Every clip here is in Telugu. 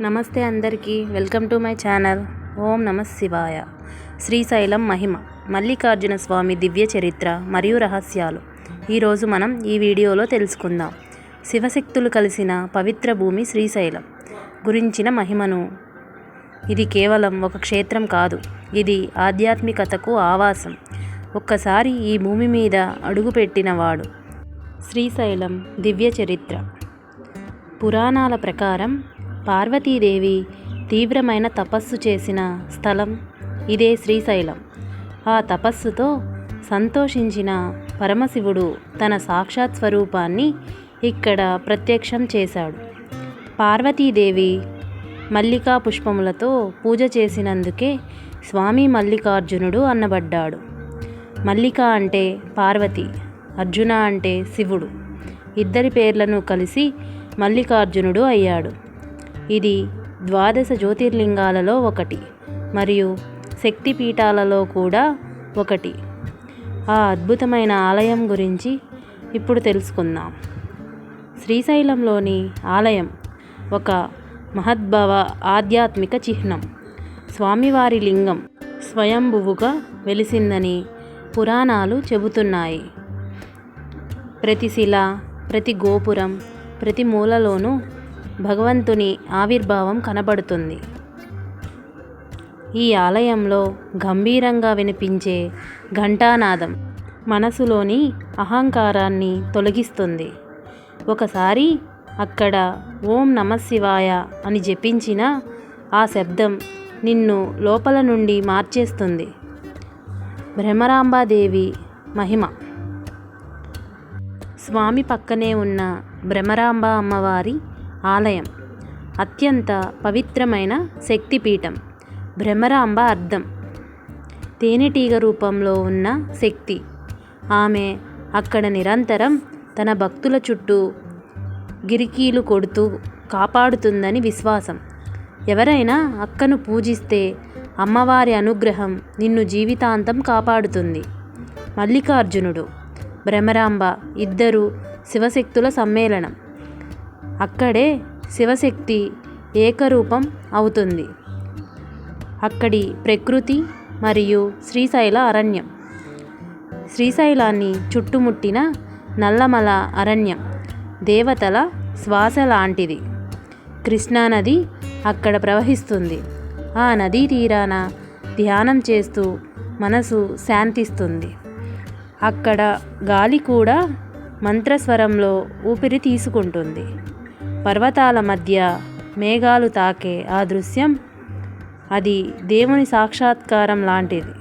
నమస్తే అందరికీ. Welcome to my channel. ఓం నమ శివాయ. శ్రీశైలం మహిమ. మల్లికార్జున స్వామి దివ్య చరిత్ర మరియు రహస్యాలు. ఈరోజు మనం ఈ వీడియోలో తెలుసుకుందాం. శివశక్తులు కలిసిన పవిత్ర భూమి శ్రీశైలం. గురించిన మహిమను. ఇది కేవలం ఒక క్షేత్రం కాదు. ఇది ఆధ్యాత్మికతకు ఆవాసం. ఒక్కసారి ఈ భూమి మీద అడుగుపెట్టినవాడు శ్రీశైలం దివ్య చరిత్ర. పురాణాల ప్రకారం పార్వతీదేవి తీవ్రమైన తపస్సు చేసిన స్థలం ఇదే శ్రీశైలం. ఆ తపస్సుతో సంతోషించిన పరమశివుడు తన సాక్షాత్ స్వరూపాన్ని ఇక్కడ ప్రత్యక్షం చేశాడు. పార్వతీదేవి మల్లికా పుష్పములతో పూజ చేసినందుకే స్వామి మల్లికార్జునుడు అన్నబడ్డాడు. మల్లిక అంటే పార్వతి అర్జున అంటే శివుడు. ఇద్దరి పేర్లను కలిసి మల్లికార్జునుడు అయ్యాడు. ఇది ద్వాదశ జ్యోతిర్లింగాలలో ఒకటి మరియు శక్తిపీఠాలలో కూడా ఒకటి. ఆ అద్భుతమైన ఆలయం గురించి ఇప్పుడు తెలుసుకుందాం. శ్రీశైలంలోని ఆలయం ఒక మహద్భవ ఆధ్యాత్మిక చిహ్నం. స్వామివారి లింగం స్వయంభువుగా వెలిసిందని పురాణాలు చెబుతున్నాయి. ప్రతి శిల ప్రతి గోపురం ప్రతి మూలలోనూ భగవంతుని ఆవిర్భావం కనబడుతుంది. ఈ ఆలయంలో గంభీరంగా వినిపించే ఘంటానాదం మనసులోని అహంకారాన్ని తొలగిస్తుంది. ఒకసారి అక్కడ ఓం నమశివాయ అని జపించిన ఆ శబ్దం నిన్ను లోపల నుండి మార్చేస్తుంది. భ్రమరాంబాదేవి మహిమ. స్వామి పక్కనే ఉన్న భ్రమరాంబ అమ్మవారి ఆలయం. అత్యంత పవిత్రమైన శక్తిపీఠం. భ్రమరాంబ అర్థం తేనెటీగ రూపంలో ఉన్న శక్తి. ఆమె అక్కడ నిరంతరం తన భక్తుల చుట్టూ గిరికీలు కొడుతూ కాపాడుతుందని విశ్వాసం. ఎవరైనా అక్కను పూజిస్తే అమ్మవారి అనుగ్రహం నిన్ను జీవితాంతం కాపాడుతుంది. మల్లికార్జునుడు. భ్రమరాంబ ఇద్దరు శివశక్తుల సమ్మేళనం. అక్కడే శివశక్తి ఏకరూపం అవుతుంది. అక్కడి ప్రకృతి మరియు శ్రీశైల అరణ్యం. శ్రీశైలాన్ని చుట్టుముట్టిన నల్లమల అరణ్యం దేవతల శ్వాస లాంటిది. కృష్ణానది అక్కడ ప్రవహిస్తుంది. ఆ నదీ తీరాన ధ్యానం చేస్తూ మనసు శాంతిస్తుంది. అక్కడ గాలి కూడా మంత్రస్వరంలో ఊపిరి తీసుకుంటుంది. పర్వతాల మధ్య మేఘాలు తాకే ఆ దృశ్యం అది దేవుని సాక్షాత్కారం లాంటిది.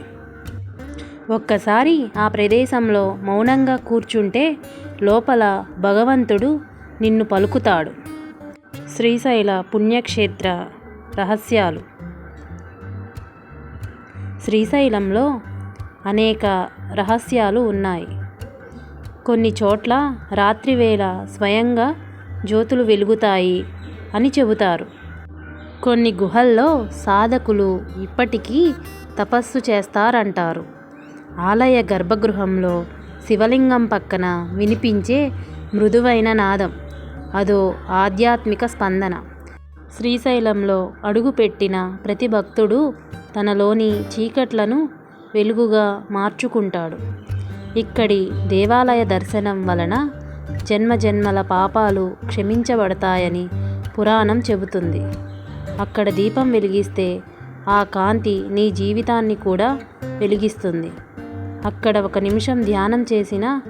ఒక్కసారి ఆ ప్రదేశంలో మౌనంగా కూర్చుంటే లోపల భగవంతుడు నిన్ను పలుకుతాడు. శ్రీశైల పుణ్యక్షేత్ర రహస్యాలు. శ్రీశైలంలో అనేక రహస్యాలు ఉన్నాయి. కొన్ని చోట్ల రాత్రివేళ స్వయంగా జ్యోతులు వెలుగుతాయి అని చెబుతారు. కొన్ని గుహల్లో సాధకులు ఇప్పటికీ తపస్సు చేస్తారంటారు. ఆలయ గర్భగృహంలో శివలింగం పక్కన వినిపించే మృదువైన నాదం. అదో ఆధ్యాత్మిక స్పందన. శ్రీశైలంలో అడుగుపెట్టిన ప్రతి భక్తుడు తనలోని చీకట్లను వెలుగుగా మార్చుకుంటాడు. ఇక్కడి దేవాలయ దర్శనం వలన జన్మజన్మల పాపాలు క్షమించబడతాయని పురాణం చెబుతుంది. అక్కడ దీపం వెలిగిస్తే ఆ కాంతి నీ జీవితాన్ని కూడా వెలిగిస్తుంది. అక్కడ ఒక నిమిషం ధ్యానం చేసినా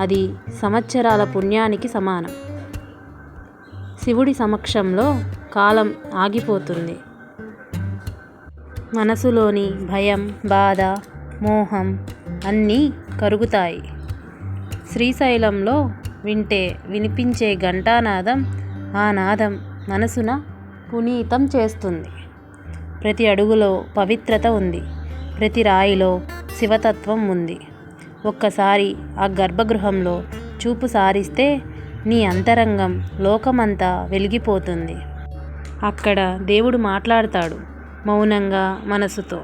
అది సంవత్సరాల పుణ్యానికి సమానం. శివుడి సమక్షంలో కాలం ఆగిపోతుంది. మనసులోని భయం బాధ మోహం అన్నీ కరుగుతాయి. శ్రీశైలంలో వింటే వినిపించే ఘంటానాదం ఆ నాదం మనసున పునీతం చేస్తుంది. ప్రతి అడుగులో పవిత్రత ఉంది. ప్రతి రాయిలో శివతత్వం ఉంది. ఒక్కసారి ఆ గర్భగృహంలో చూపు సారిస్తే నీ అంతరంగం లోకమంతా వెలిగిపోతుంది. అక్కడ దేవుడు మాట్లాడతాడు మౌనంగా మనసుతో.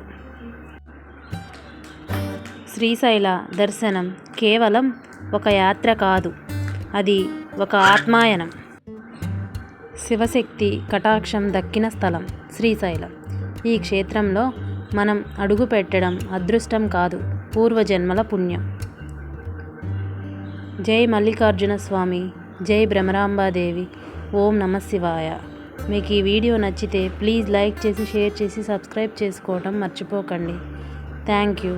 శ్రీశైల దర్శనం కేవలం ఒక యాత్ర కాదు. అది ఒక ఆత్మాయనం. శివశక్తి కటాక్షం దక్కిన స్థలం శ్రీశైలం. ఈ క్షేత్రంలో మనం అడుగు పెట్టడం అదృష్టం కాదు పూర్వజన్మల పుణ్యం. జై మల్లికార్జున స్వామి జై భ్రమరాంబాదేవి ఓం నమ శివాయ. మీకు ఈ వీడియో నచ్చితే ప్లీజ్ లైక్ చేసి షేర్ చేసి సబ్స్క్రైబ్ చేసుకోవటం మర్చిపోకండి. Thank you.